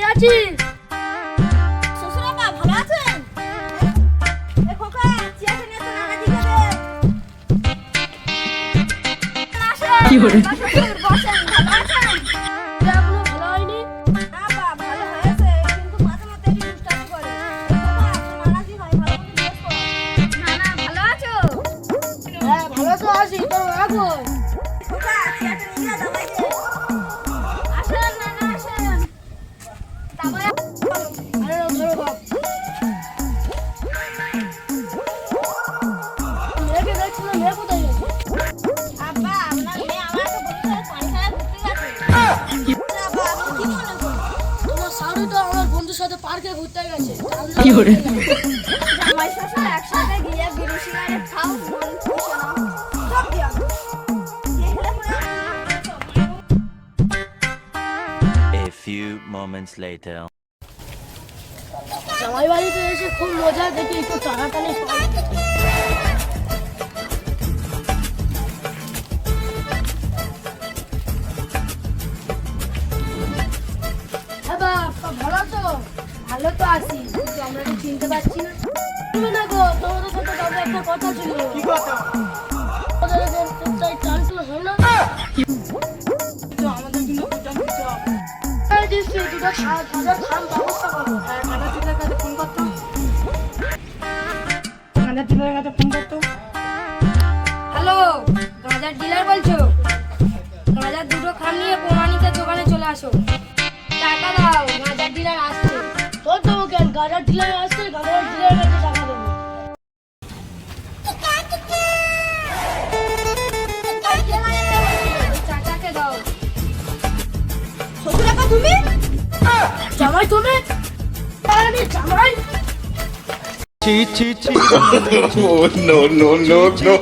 কোথায় আছিস শ্বশুরাপা ভালো আছেন? এ খোকা চেয়ারটা নিয়ে তো নানা দিকে দে আসেন কি বলে? বাবা বসেন ভালো আছেন? এখনও ভালো হয়নি? না বা ভালো হয়েছে কিন্তু মাঝে মধ্যে একটু দুষ্টামি করে। এ খোকা তোর নানাজি হয় ভালো মতো জিজ্ঞেস কর। নানা ভালো আছো? হ্যাঁ তো আছি আমার বন্ধুর সাথে পার্কে ঘুরতে গেছে few moments later. জামাই বাড়িতে এসে খুব মজা দেখি একটু টানাটানি হ্যাঁ ভালো আছো ভালো তো আছি কিন্তু আমরা চিনতে পারছি না। না গো তোমাদের সাথে একটা কথা ছিল। কি কথা? হ্যালো গাঁজার ডিলার বলছো? গাঁজার দুটো খাম নিয়ে প্রমাণিকের দোকানে চলে আসো। টাকা দাও গাঁজার ডিলার আসছে। তোর দেবো কেন? গাড়ার ডিলার আসছে গাড়ার ডিলার কাছে টাকা দেবো? চাচাকে দাও। তুমি? জামাই তুমি আমি জামাই Oh no no no no!